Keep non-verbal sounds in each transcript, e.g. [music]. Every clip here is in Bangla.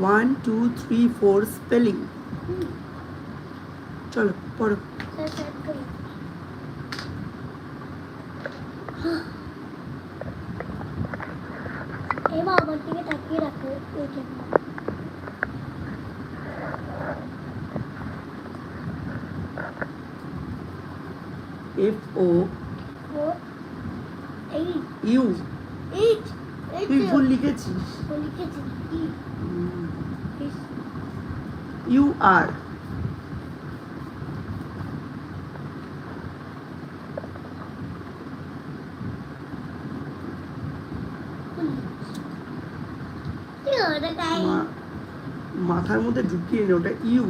One two three four spelling চলো পড়ো। স্যার স্যার করি এবার আমার দিকে তাকিয়ে রাখো ওই জন্য এফ ও ও এই ইউ এই এই তুই যে ভুল লিখেছিস ও লিখেছি ই ইস ইউ আর মাথার মধ্যে ঢুকিয়ে ওটা ইউ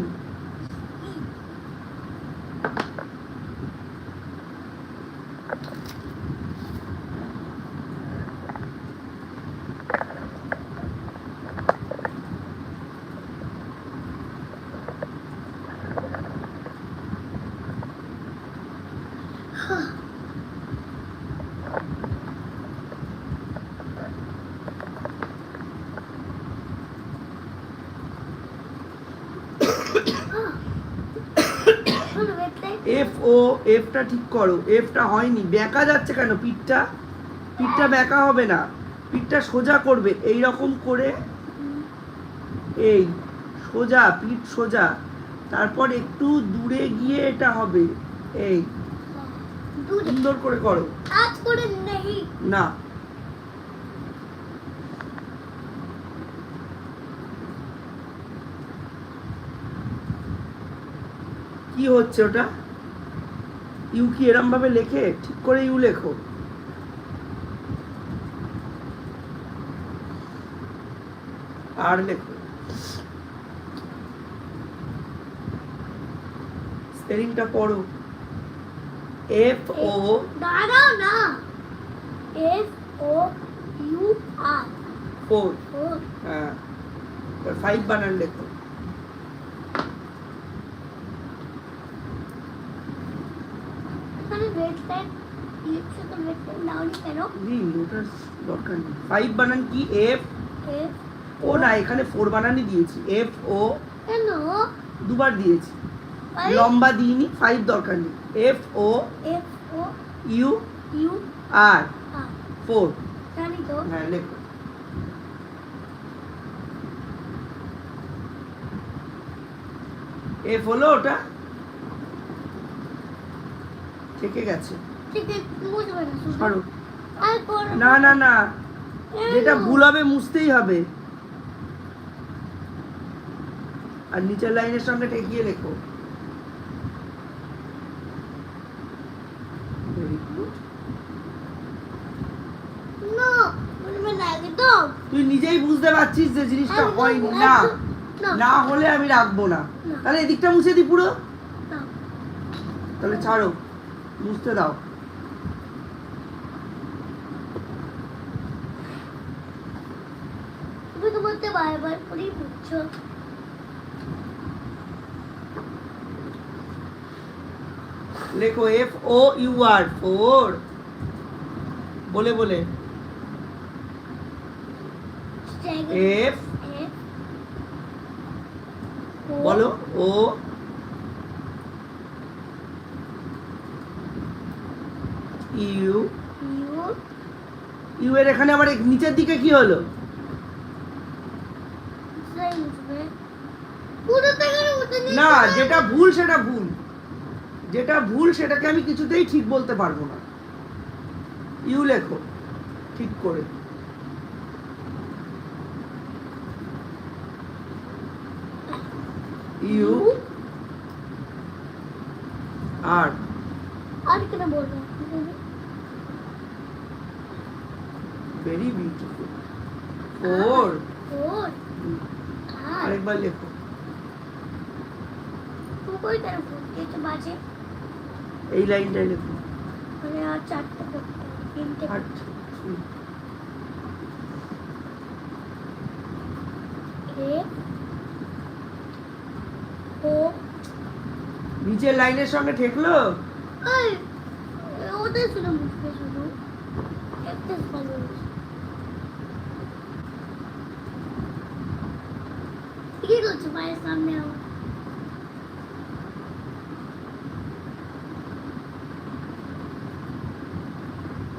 শোনো ওয়েবসাইট এফ ও এফটা ঠিক করো। এফটা হয়নি। বেঁকা যাচ্ছে কেন পিঠটা? পিঠটা বেঁকা হবে না। পিঠটা সোজা করবে। এই রকম করে এই সোজা পিঠ সোজা। তারপর একটু দূরে গিয়ে এটা হবে। এই দূরে সুন্দর করে করো। না। কি হচ্ছে ওটা? ইউ কি এরম ভাবে লেখে? ঠিক করে ইউ লেখো। আর লেখো। স্পেলিংটা পড়ো। এফ ও দাঁড়াও না। F O U R four হ্যাঁ। ফাইভ বানান লেখো। ওয়েবসাইট লিখছে তো ওয়েবসাইট নাওনি কেন? জি ওটার দরকার নেই। ফাইভ বানান কি? এফ এফ ও না এখানে ফোর বানানই দিয়েছি। এফ ও কেন? দুবার দিয়েছি। লম্বা দিইনি ফাইভ দরকার নেই। F O F O U U R R four জানি তো। হ্যাঁ লেখো। এফ হলো ওটা? থেকে গেছে। না সরো। না না না। যেটা ভুল হবে মুছতেই হবে। আর নিচের লাইনের সঙ্গে ঠেকিয়ে লেখো তুই নিজেই বুঝতে পারছিস যে জিনিসটা হয়নি। না না। হলে আমি রাখব না। না। তাহলে এদিকটা মুছে দি পুরো। তাহলে ছাড়ো। মুছতে দাও। তুমি তো বলতে বারবার করেই বুঝছ লেখো F O U R four বলে বলে এফ বলো ও ইউ। ইউ। ইউ এর এখানে আবার নিচের দিকে কি হলো? না যেটা ভুল সেটা ভুল। যেটা ভুল সেটাকে আমি কিছুতেই ঠিক বলতে পারব না। ইউ লেখো ঠিক করে। ইউ। আর। আর কেন বলব? ভেরি বিউটিফুল ফোর আরেকবার লেখো এই লাইনটাই লেখো মানে আর চারটে তিনটে নিচের লাইনের সঙ্গে ঠেকলো ওদের শুধু মুখে শুধু একটা সামনে আমার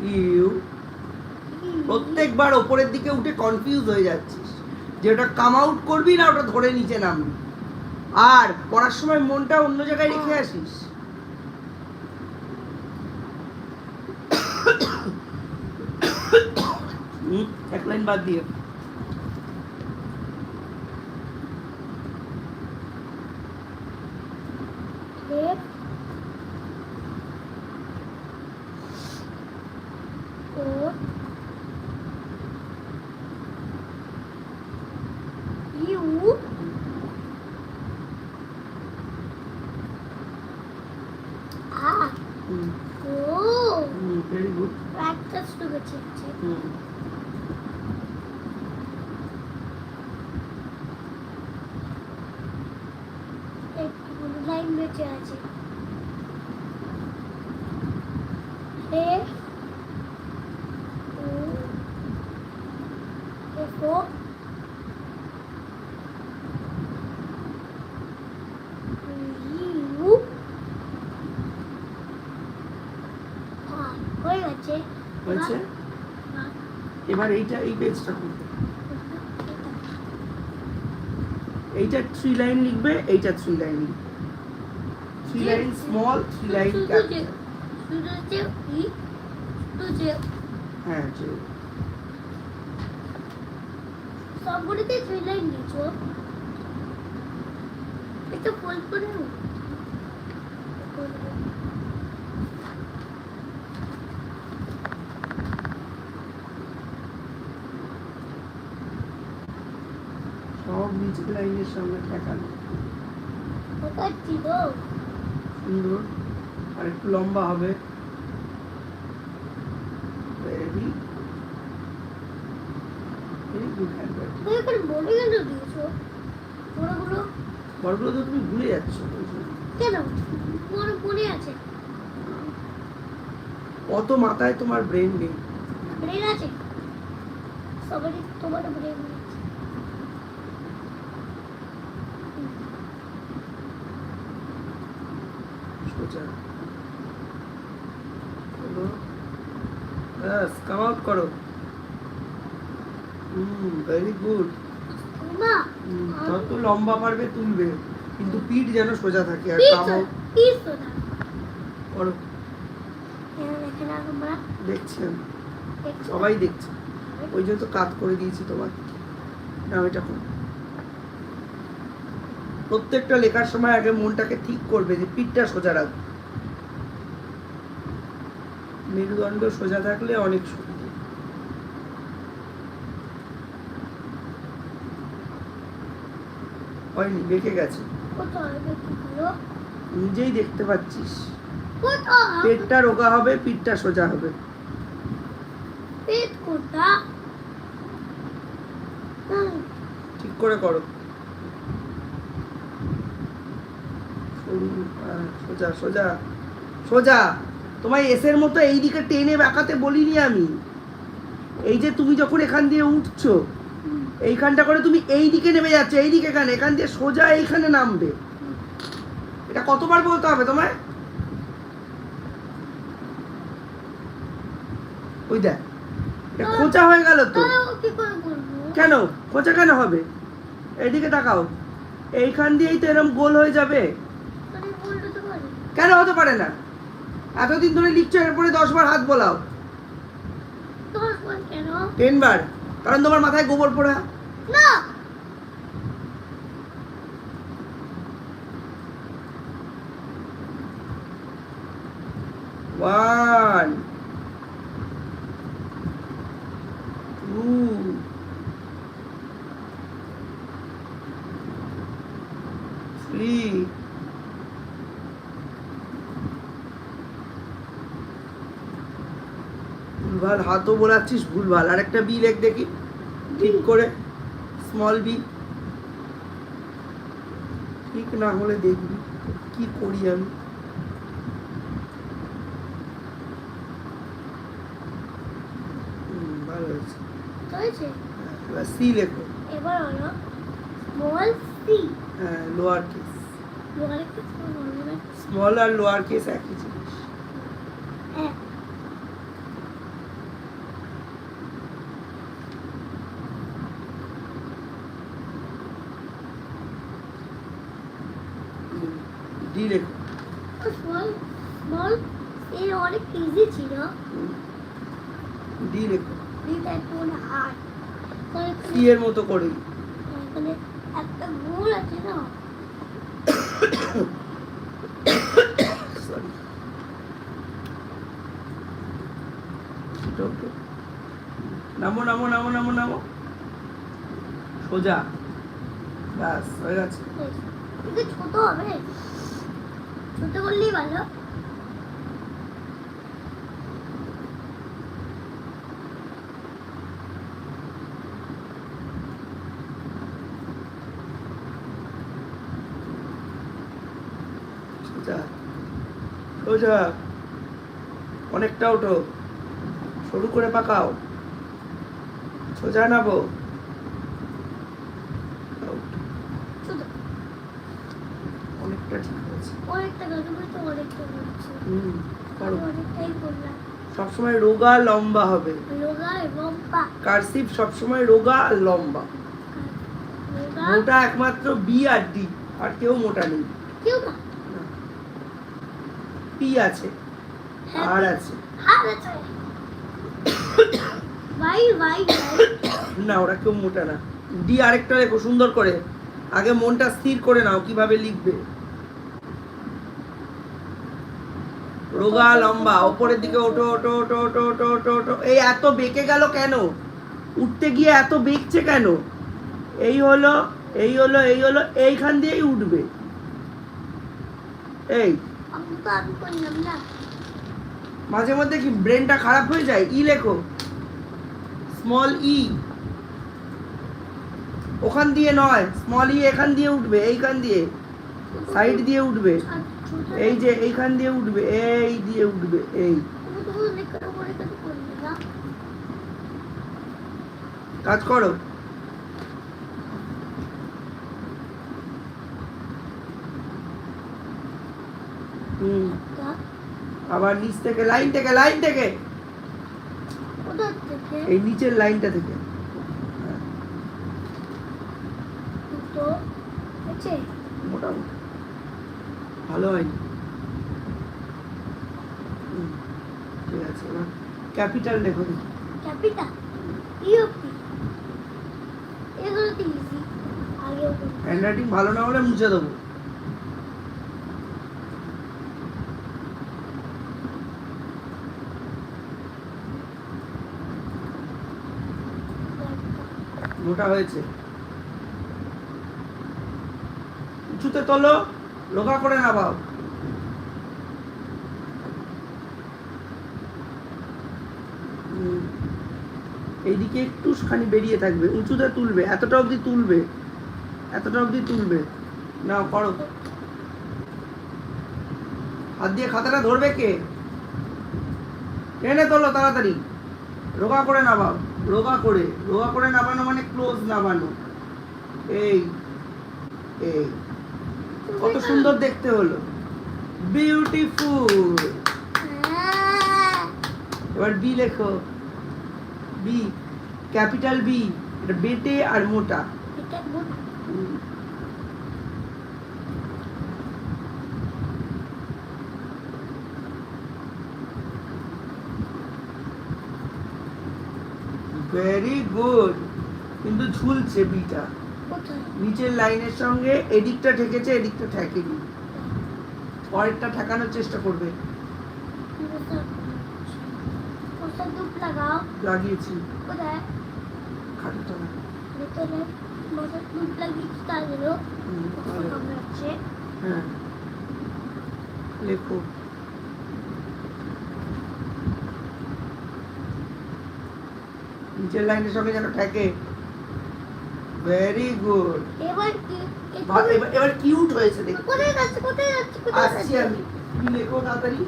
ইউ প্রত্যেকবার ওপরের দিকে উঠে কনফিউজ হয়ে যাচ্ছিস। যে ওটা কাম আউট করবি না, ওটা ধরে নিচে নামবি। আর পড়ার সময় মনটা অন্য জায়গায় রেখে আসিস। [coughs] এক লাইন বাদ দিয়ে। Practice ঢুকেছে হচ্ছে। লাইন বেঁচে আছে। F O F O U R হয়ে গেছে হয়েছে এবার- এবার এইটা এই পেজটা খুলবে এইটা থ্রি লাইন লিখবে এইটা থ্রি লাইন লিখবে। Three line small three line হ্যাঁ সবগুলিতে থ্রি লাইন নিয়েছো একটু ফোন করে নাও। সব নিচের লাইনের সঙ্গে ঠেকানো সুন্দর। আর একটু লম্বা হবে। ভেরি ভেরি গুড বড়গুলো? তো তুমি ভুলে যাচ্ছ কেন? পড়ে আছে। অত মাথায় তোমার ব্রেন নেই। ব্রেন আছে। সবারই তোমার ব্রেন আছে হলো ব্যাস কাম আউট করো। হুম ভেরি গুড যত লম্বা পারবে তুলবে কিন্তু পিঠ যেন সোজা থাকে আর কাম আউট করো। দেখছি। আমি সবাই দেখছে। ওই জন্য তো কাত করে দিয়েছি তোমার না এটা করো প্রত্যেকটা লেখার সময় আগে মনটাকে ঠিক করবে যে পিঠটা সোজা রাখবে মেরুদণ্ড সোজা থাকলে অনেক সুবিধে। হয়নি বেঁকে গেছে। নিজেই দেখতে পাচ্ছিস। পেটটা রোগা হবে পিঠটা সোজা হবে। ঠিক করে করো সরু, আহ, সোজা সোজা সোজা। তোমায় এসের মতো এই দিকে টেনে বাঁকাতে বলিনি আমি। এই যে তুমি যখন এখান দিয়ে উঠছো এইখানটা করে তুমি এই দিকে নেমে যাচ্ছ এই দিকে কেন এখান দিয়ে সোজা এইখানে নামবে। এটা কতবার বলতে হবে তোমায়? ওই দেখ খোঁচা হয়ে গেল তো। কেন? খোঁচা কেন হবে? এইদিকে তাকাও। এইখান দিয়েই তো এরম গোল হয়ে যাবে। কেন হতে পারে না? এতদিন ধরে লিখছো এরপরে দশ বার হাত বোলাও। বার কারণ তোমার মাথায় গোবর পোড়া। না। ওয়ান টু থ্রি ভুলভাল হাতও বোলাচ্ছিস ভুলভাল। আর একটা বি লেখ দেখি। ঠিক করে স্মল বি ঠিক না হলে দেখবি কি করি আমি? ভালো হয়েছে। এবার সি লেখো। এবার হলো স্মল সি হ্যাঁ lower case lower case small আর লোয়ার কেস একই জিনিস। হ্যাঁ ডি লেখো স্মল স্মল এর অনেক ইজি ছিল ডি লেখো এটা একটু হার্ড এর মতো করেই একটা গোল আছে না? নামো নামো নামো নামো নামো। সোজা। ব্যাস হয়ে গেছে। ছোট হবে। ছোট করলেই ভালো সোজা সোজা। অনেকটা ওঠো। সরু করে পাকাও। সোজা নাবো অনেকটা ঠিক হয়েছে। অনেকটা তো অনেকটা হুম করো। অনেকটাই করলাম। সবসময় রোগা লম্বা হবে। রোগা কার্সিভ সবসময় রোগা আর লম্বা। মোটা একমাত্র বি আর ডি। আর কেউ মোটা নেই। কেউ না। পি আছে আর আছে। হাত আছে ভাই ভাই ভাই না ওরা কেউ মোটা না। ডি আরেকটা লেখো সুন্দর করে। আগে মনটা স্থির করে নাও কীভাবে লিখবে। রোগা লম্বা ওপরের দিকে ওঠো ওঠো ওঠো ওঠো ওঠো ওঠো ওঠো। এই এত বেঁকে গেল কেন? উঠতে গিয়ে এত বেঁকছে কেন? এই হলো এই হলো এই হলো এইখান দিয়েই উঠবে। এই মাঝে মধ্যে কি ব্রেনটা খারাপ হয়ে যায়? ই লেখো। স্মল ই ওখান দিয়ে নয় স্মল ই এখান দিয়ে উঠবে, এইখান দিয়ে। সাইড দিয়ে উঠবে। এই যে এইখান দিয়ে উঠবে, এই দিয়ে উঠবে, এই। কাজ করো। হুম। আবার নিচ থেকে লাইন থেকে লাইন থেকে। এই নিচের লাইনটা থেকে। মোটামুটি। ভালো হয়নি। ঠিক আছে এবার ক্যাপিটাল দেখো দেখি। ক্যাপিটাল ইউপি এগুলো তো ইজি আগে হ্যান্ডরাইটিং ভালো না হলে মুছে দেবো। মোটা হয়েছে। উঁচুতে তোলো, রোগা করে নামাও। এইদিকে একটুখানি বেরিয়ে থাকবে, উঁচুতে তুলবে, এতটা অবধি তুলবে, এতটা অবধি তুলবে। না করো। হাত দিয়ে খাতাটা ধরবে কে? টেনে তোলো তাড়াতাড়ি। রোগা করে নামাও। রোগা করে রোগা করে নামানো মানে ক্লোজ নামানো এই এই কত সুন্দর দেখতে হলো। বিউটিফুল এবার বি লেখো। বি ক্যাপিটাল বি এটা বেটে আর মোটা। ভেরি গুড কিন্তু ঝুলছে বিটা। নিচের লাইনের সঙ্গে এদিকটা ঠেকেছে এদিকটা ঠেকেনি। পরেরটা ঠেকানোর চেষ্টা করবে। লাগিয়েছি। কোথায় খাটুটা না ভিতরে মশা দুপ লাগিয়েছি তার জন্য হুম, ভালো। কামড়াচ্ছে হ্যাঁ লেখো নিচের লাইনের সঙ্গে যেন থাকে। ভেরি গুড এবার এবার এবার কিউট হয়েছে দেখি কোথায় যাচ্ছে কোথায় যাচ্ছে আসছি আমি। তুমি লেখো তাড়াতাড়ি?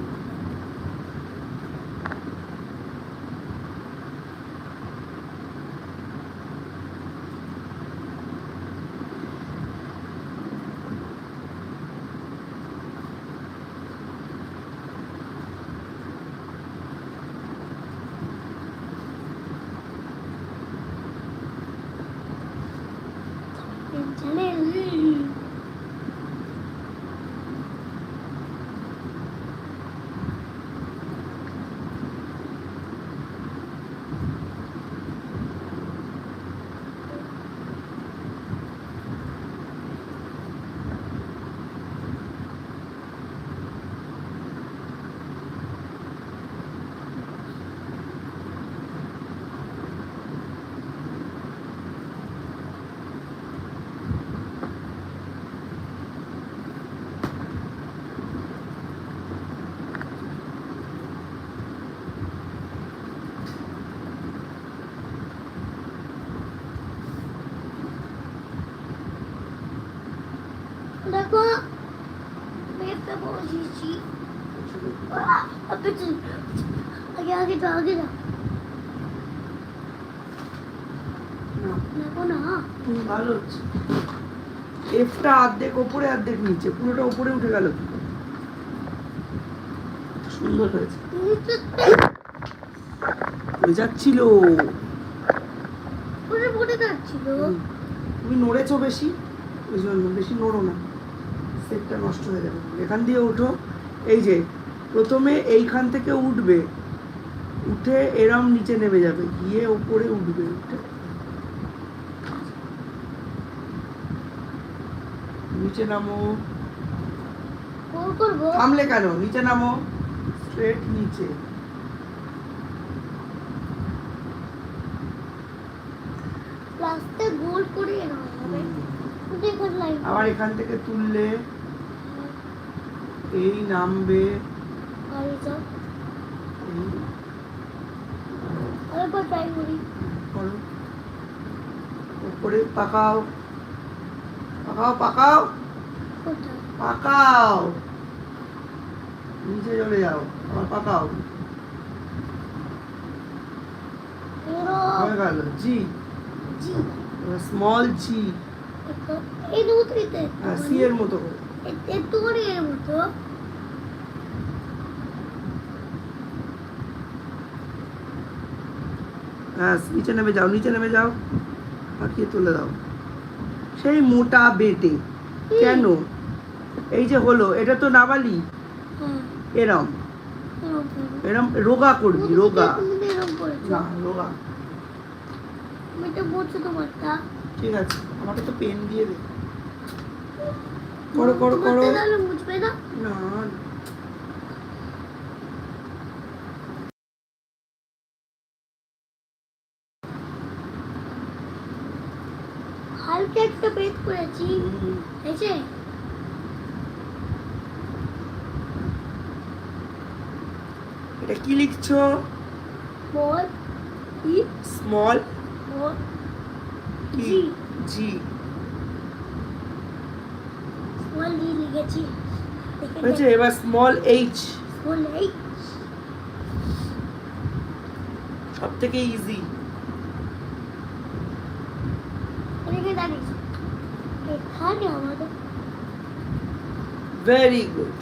দেখো মেয়েটা বসেছি। আগে আগে আগে যাও। না, দেখো না। ভালো হচ্ছে। এফটা অর্ধেক ওপরে অর্ধেক নিচে। পুরোটা ওপরে উঠে গেল। সুন্দর হয়েছে। হয়ে যাচ্ছিল। তুমি নড়েছো বেশি? ওই জন্য বেশি নড়ো না। সেটটা নষ্ট হয়ে যাবে। এখান দিয়ে ওঠো এই যে প্রথমে এইখান থেকে উঠবে। উঠে এরম নিচে নেমে যাবে। গিয়ে উপরে উঠবে উঠে। নিচে নামো। থামলে কেন? নিচে নামো। স্ট্রেট নিচে। আবার এখান থেকে তুললে। এই নামবে উপরে পাকাও। পাকাও পাকাও। পাকাও। নিচে চলে যাও। আবার পাকাও। হয়ে গেল। জি। স্মল জি এই হ্যাঁ সি এর মতো করে। এর মতো হ্যাঁ নিচে নেমে যাও নিচে নেমে যাও। পাকিয়ে তুলে দাও। সেই মোটা বেটে কেন? এই যে হলো এটা তো নাবালি এরম। এরম রোগা করবি রোগা। না রোগা। ঠিক আছে আমাকে তো পেন দিয়ে দে। করো করো করো। না? হালকা একটা করেছি। এটা কি লিখছো? স্মল। কি? জি। জি। বল ডি লিখেছি। হয়েছে এবার স্মল এইচ স্মল এইচ সব থেকে ইজি ভেরি গুড